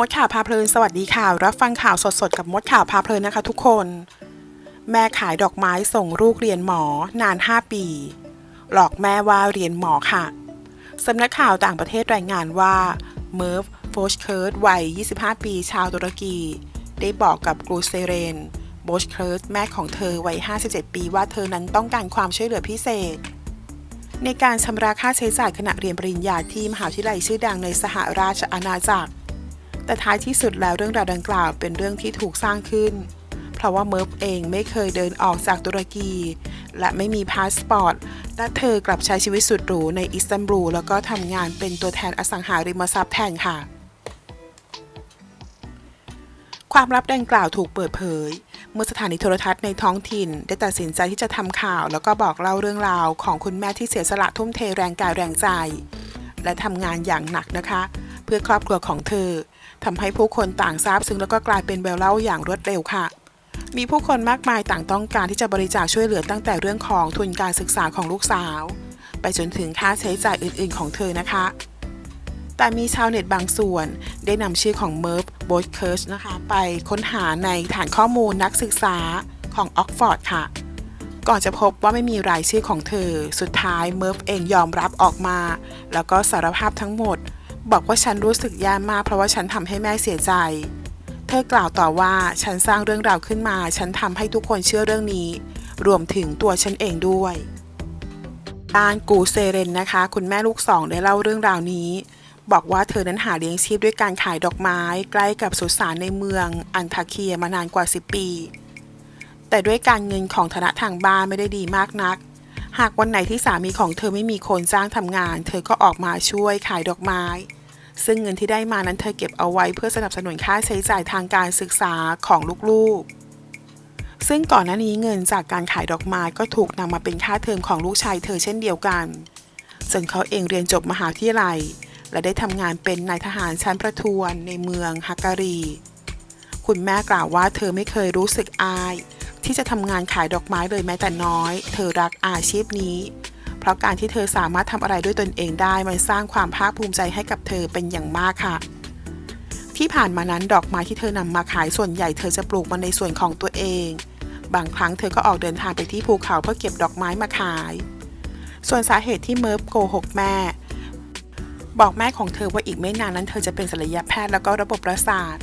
มดข่าวพาเพลินสวัสดีค่ะ รับฟังข่าวสดๆ กับมดข่าวพาเพลินนะคะทุกคน แม่ขายดอกไม้ส่งลูกเรียนหมอนาน 5 ปี หลอกแม่ว่าเรียนหมอค่ะสำนักข่าวต่างประเทศรายงานว่าเมิร์ฟโฟชเคิร์ตวัย 25 ปี ชาวตุรกี ได้บอกกับกรูเซเรนโบชเคิร์ตแม่ของเธอวัย 57 ปีว่าเธอนั้นต้องการความช่วยเหลือพิเศษ ในการชำระค่าใช้จ่ายขณะเรียนปริญญาที่มหาวิทยาลัยชื่อดังในสหราชอาณาจักร แต่ท้ายที่สุดแล้วเรื่องราวดังกล่าวเป็นเรื่องที่ถูกสร้างขึ้น เพราะว่าเมิร์ฟเองไม่เคยเดินออกจากตุรกี และไม่มีพาสปอร์ต และเธอกลับใช้ชีวิตสุดหรูในอิสตันบูลแล้วก็ทำงานเป็นตัวแทนอสังหาริมทรัพย์แทนค่ะ ความลับดังกล่าวถูกเปิดเผย เมื่อสถานีโทรทัศน์ในท้องถิ่น ได้ตัดสินใจที่จะทำข่าว แล้วก็บอกเล่าเรื่องราวของคุณแม่ที่เสียสละทุ่มเทแรงกายแรงใจ และทำงานอย่างหนักนะคะ เพื่อครอบครัวของเธอทำให้ผู้คนต่างทราบซึ้งแล้วก็กลายเป็นแววเล่าอย่างรวดเร็วค่ะ มีผู้คนมากมายต่างต้องการที่จะบริจาคช่วยเหลือตั้งแต่เรื่องของทุนการศึกษาของลูกสาว ไปจนถึงค่าใช้จ่ายอื่น ๆ ของเธอนะคะ แต่มีชาวเน็ตบางส่วนได้นำชื่อของเมิร์ฟโบยเคิร์ชนะคะ ไปค้นหาในฐานข้อมูลนักศึกษาของออกฟอร์ดค่ะ ก่อนจะพบว่าไม่มีรายชื่อของเธอ สุดท้ายเมิร์ฟเองยอมรับออกมา แล้วก็สารภาพทั้งหมด บอกว่าฉันรู้สึกแย่มากเพราะว่าฉันทำให้แม่เสียใจ เธอกล่าวต่อว่าฉันสร้างเรื่องราวขึ้นมา ฉันทำให้ทุกคนเชื่อเรื่องนี้ รวมถึงตัวฉันเองด้วยด้านกูเซเรนนะคะ คุณแม่ลูกสองได้เล่าเรื่องราวนี้ บอกว่าเธอนั้นหาเลี้ยงชีพด้วยการขายดอกไม้ ใกล้กับสุสานในเมือง อันทาเคียมานานกว่า 10 ปี แต่ด้วยการเงินของฐานะทางบ้านไม่ได้ดีมากนัก หากวันไหนที่สามีของเธอไม่มีคนจ้างทำงาน เธอก็ออกมาช่วยขายดอกไม้ ซึ่งเงินที่ได้มานั้นเธอเก็บเอาไว้เพื่อสนับสนุนค่าใช้จ่ายทางการศึกษาของลูกๆ ซึ่งก่อนหน้านี้เงินจากการขายดอกไม้ก็ถูกนำมาเป็นค่าเทอมของลูกชายเธอเช่นเดียวกันจนเขาเองเรียนจบมหาวิทยาลัย และได้ทำงานเป็นนายทหารชั้นประทวนในเมืองฮักการี คุณแม่กล่าวว่าเธอไม่เคยรู้สึกอาย ที่จะทำงานขายดอกไม้เลยแม้แต่น้อย เธอรักอาชีพนี้ เพราะการที่เธอสามารถทำอะไรด้วยตนเองได้ มันสร้างความภาคภูมิใจให้กับเธอเป็นอย่างมากค่ะ ที่ผ่านมานั้นดอกไม้ที่เธอนำมาขายส่วนใหญ่เธอจะปลูกมันในส่วนของตัวเอง บางครั้งเธอก็ออกเดินทางไปที่ภูเขาเพื่อเก็บดอกไม้มาขาย ส่วนสาเหตุที่เมิร์ฟโกหกแม่ บอกแม่ของเธอว่าอีกไม่นานนั้นเธอจะเป็นศัลยแพทย์แล้วก็ระบบประสาท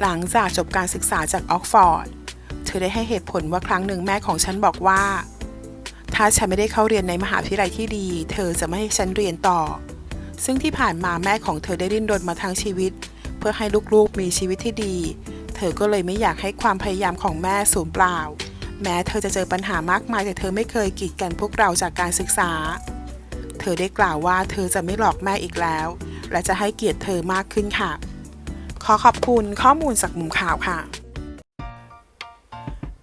หลังจากจบการศึกษาจากออกฟอร์ด ธอได้ให้เหตุผลว่าครั้งหนึ่งแม่ของฉันบอกว่า ถ้าฉันไม่ได้เข้าเรียนในมหาวิทยาลัยที่ดี เธอจะไม่ให้ฉันเรียนต่อ ซึ่งที่ผ่านมาแม่ของเธอได้ดิ้นรนมาทั้งชีวิต เพื่อให้ลูกๆมีชีวิตที่ดี เธอก็เลยไม่อยากให้ความพยายามของแม่สูญเปล่า แม้เธอจะเจอปัญหามากมายแต่เธอไม่เคยกีดกันพวกเราจากการศึกษา เธอได้กล่าวว่าเธอจะไม่หลอกแม่อีกแล้ว และจะให้เกียรติเธอมากขึ้นค่ะ ขอขอบคุณข้อมูลจากมุมข่าวค่ะ